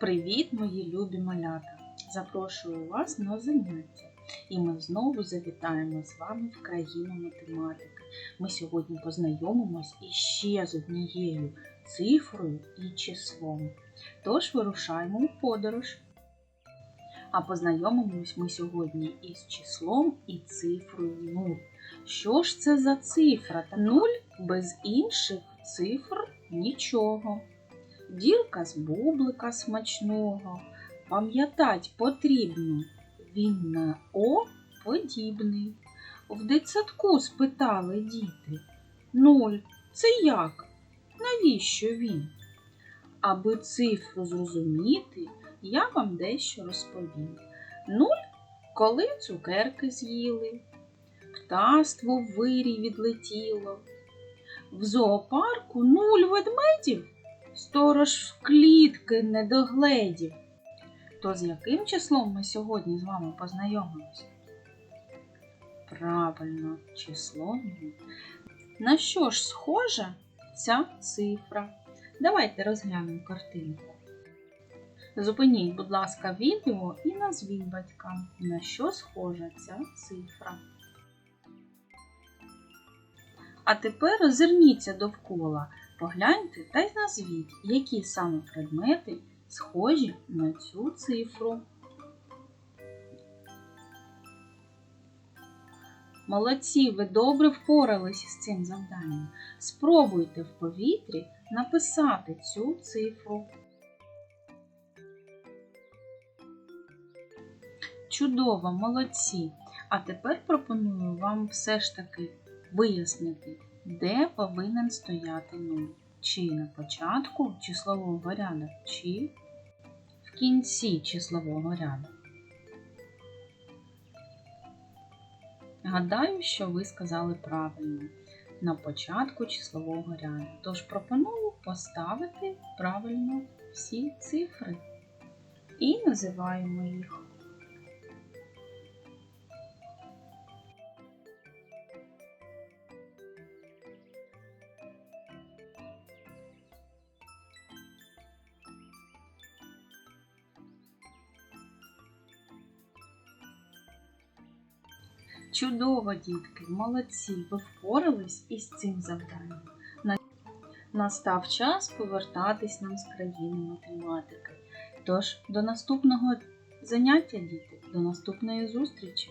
Привіт, мої любі малята! Запрошую вас на заняття. І ми знову завітаємо з вами в країну математики. Ми сьогодні познайомимось іще з однією цифрою і числом. Тож вирушаємо у подорож. А познайомимось ми сьогодні із числом і цифрою 0. Що ж це за цифра? Та 0 без інших цифр нічого. Дірка з бублика смачного. Пам'ятать потрібно, він на О подібний. В дитсадку спитали діти. Нуль, це як? Навіщо він? Аби цифру зрозуміти, я вам дещо розповім. Нуль, коли цукерки з'їли, птаство в вирій відлетіло. В зоопарку нуль ведмедів, сторож клітки не догледів. То з яким числом ми сьогодні з вами познайомимося? Правильно, число нуль. На що ж схожа ця цифра? Давайте розглянемо картинку. Зупиніть, будь ласка, відео і назвіть батькам, на що схожа ця цифра. А тепер озирніться довкола, погляньте та й назвіть, які саме предмети схожі на цю цифру. Молодці, ви добре впоралися з цим завданням. Спробуйте в повітрі написати цю цифру. Чудово, молодці! А тепер пропоную вам все ж таки вияснити, де повинен стояти 0. Чи на початку числового ряду, чи в кінці числового ряду. Гадаю, що ви сказали правильно на початку числового ряду. Тож пропоную поставити правильно всі цифри і називаємо їх. Чудово, дітки, молодці, ви впорались із цим завданням. Настав час повертатись нам з країни математики. Тож, до наступного заняття, діти, до наступної зустрічі!